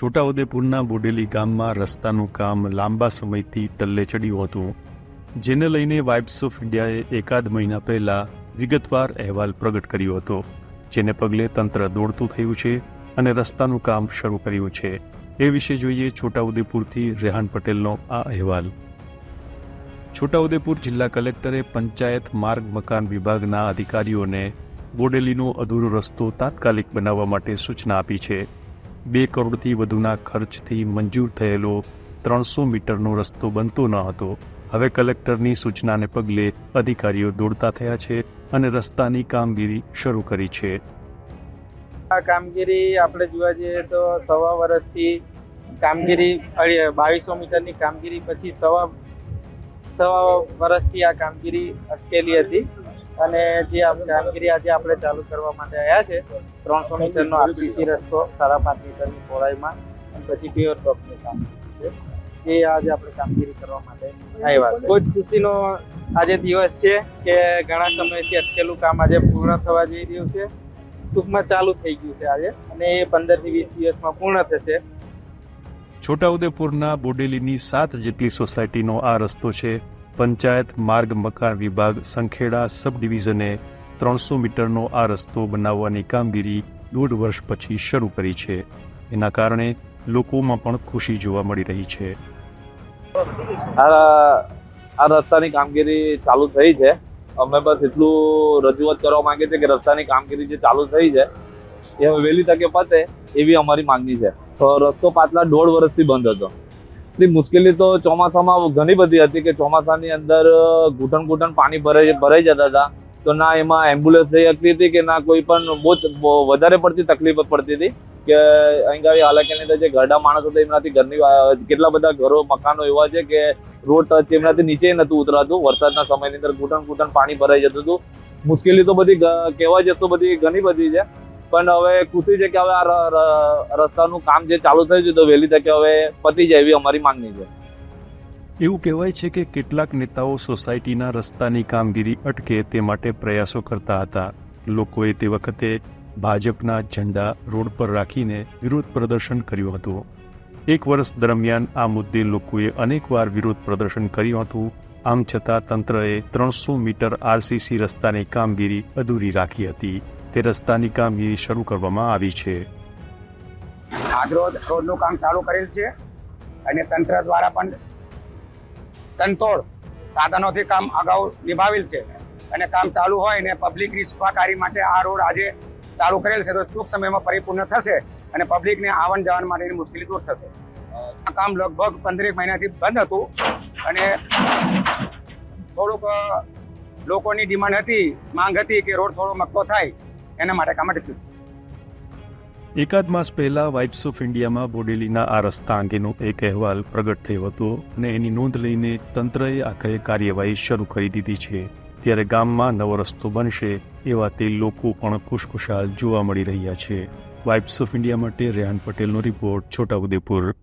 છોટાઉદેપુરના બોડેલી ગામમાં રસ્તાનું કામ લાંબા સમયથી ટલ્લે ચડ્યું હતું, જેને લઈને વાઇબ્સ ઓફ ઇન્ડિયાએ એકાદ મહિના પહેલા વિગતવાર અહેવાલ પ્રગટ કર્યો હતો, જેને પગલે તંત્ર દોડતું થયું છે અને રસ્તાનું કામ શરૂ કર્યું છે. એ વિશે જોઈએ છોટાઉદેપુરથી રેહાન પટેલનો આ અહેવાલ. છોટાઉદેપુર જિલ્લા કલેક્ટરે પંચાયત માર્ગ મકાન વિભાગના અધિકારીઓને બોડેલીનો અધૂરો રસ્તો તાત્કાલિક બનાવવા માટે સૂચના આપી છે. બે કરોડથી વધુના ખર્ચથી મંજૂર થયેલો ત્રણસો મીટરનો રસ્તો બનતો ન હતો. હવે કલેક્ટરની સૂચનાને પગલે અધિકારીઓ દોડતા થયા છે અને રસ્તાની કામગીરી શરૂ કરી છે. આ કામગીરી આપણે જોવા જઈએ તો સવા વર્ષથી કામગીરી બાવીસો મીટરની કામગીરી પછી સવા સવા વર્ષથી આ કામગીરી અટકેલી હતી. અને જે આ કામગીરી આજે આપણે ચાલુ કરવા માટે આવ્યા છે ત્રણસો મીટરનો આરસીસી રસ્તો સાડા પાંચ મીટરની પહોળાઈમાં અને પછી પ્યોર બ્લોકનું કામ છે. એ આજે આપણે કામગીરી કરવા માટે આવ્યા છે. જ ખુશીનો આજે દિવસ છે કે ઘણા સમયથી અટકેલું કામ આજે પૂર્ણ થવા જઈ રહ્યું છે. ટૂંકમાં ચાલુ થઈ ગયું છે આજે અને એ પંદરથી વીસ દિવસમાં પૂર્ણ થશે. છોટાઉદેપુરના બોડેલીની સાત જેટલી સોસાયટીનો આ રસ્તો છે. પંચાયત માર્ગ મકાન વિભાગ સંખેડા સબ ડિવિઝને ત્રણસો મીટરનો આ રસ્તો બનાવવાની કામગીરી દોઢ વર્ષ પછી શરૂ કરી છે. એના કારણે લોકોમાં પણ ખુશી જોવા મળી રહી છે. આ રસ્તાની કામગીરી ચાલુ થઈ છે. અમે બસ એટલું રજૂઆત કરવા માંગીએ છીએ કે રસ્તાની કામગીરી જે ચાલુ થઈ છે, એ વહેલી તકે પતે એવી અમારી માંગણી છે. તો રસ્તો પાછલા દોઢ વર્ષથી બંધ હતો. એટલી મુશ્કેલી તો ચોમાસામાં ઘણી બધી હતી કે ચોમાસાની અંદર ઘૂંટણ ઘૂંટણ પાણી ભરાઈ ભરાઈ જતા હતા. તો ના એમાં એમ્બ્યુલન્સ જઈ શકતી હતી કે ના કોઈ પણ બહુ વધારે પડતી તકલીફ પડતી હતી કે અહીં ગાડી હાલાકીની અંદર જે ઘરડા માણસો હતા એમનાથી ઘરની કેટલા બધા ઘરો, મકાનો એવા છે કે રોડ ટચ એમનાથી નીચે નહોતું ઉતરાતું. વરસાદના સમયની અંદર ઘૂંટણ ઘૂંટણ પાણી ભરાઈ જતું હતું. મુશ્કેલી તો બધી કહેવા જતો બધી ઘણી બધી છે. પણ હવે ખુશી છે કે હવે આ રસ્તાનું કામ જે ચાલુ થયું છે તો વહેલી તકે હવે પતી જાય એવી અમારી માંગણી છે. એવું કહેવાય છે કે કેટલાક નેતાઓ સોસાયટીના રસ્તાની કામગીરી અટકે તે માટે પ્રયાસો કરતા હતા. લોકોએ તે વખતે ભાજપના ઝંડા રોડ પર રાખીને વિરોધ પ્રદર્શન કર્યું હતું. એક વર્ષ દરમિયાન આ મુદ્દે લોકોએ અનેકવાર વિરોધ પ્રદર્શન કર્યું હતું. આમ છતાં તંત્રએ ત્રણસો મીટર આરસીસી રસ્તાની કામગીરી અધૂરી રાખી હતી. તે રસ્તાની કામગીરી શરૂ કરવામાં આવી છે. આજરોજ રોડનું કામ ચાલુ કરેલ છે અને તંત્ર દ્વારા પણ તંતોડ સાધનોથી કામ અગાઉ નિભાવેલ છે અને કામ ચાલુ હોય ને પબ્લિકની સુખાકારી માટે આ રોડ આજે ચાલુ કરેલ છે તો ટૂંક સમયમાં પરિપૂર્ણ થશે અને પબ્લિકને આવન જવન માટેની મુશ્કેલી દૂર થશે. આ કામ લગભગ પંદરેક મહિનાથી બંધ હતું અને થોડુંક લોકોની ડિમાન્ડ હતી, માંગ હતી કે રોડ થોડો મક્કો થાય. એના માટે કામ અટક્યું એકાદ માસ પહેલા વાઇબ્સ ઓફ ઇન્ડિયામાં બોડેલીના આ રસ્તા અંગેનો એક અહેવાલ પ્રગટ થયો હતો અને એની નોંધ લઈને તંત્રએ આખરે કાર્યવાહી શરૂ કરી દીધી છે. ત્યારે ગામમાં નવો રસ્તો બનશે એવા તે લોકો પણ ખુશખુશાલ જોવા મળી રહ્યા છે. વાઇબ્સ ઓફ ઇન્ડિયા માટે રેહાન પટેલનો રિપોર્ટ છોટાઉદેપુર.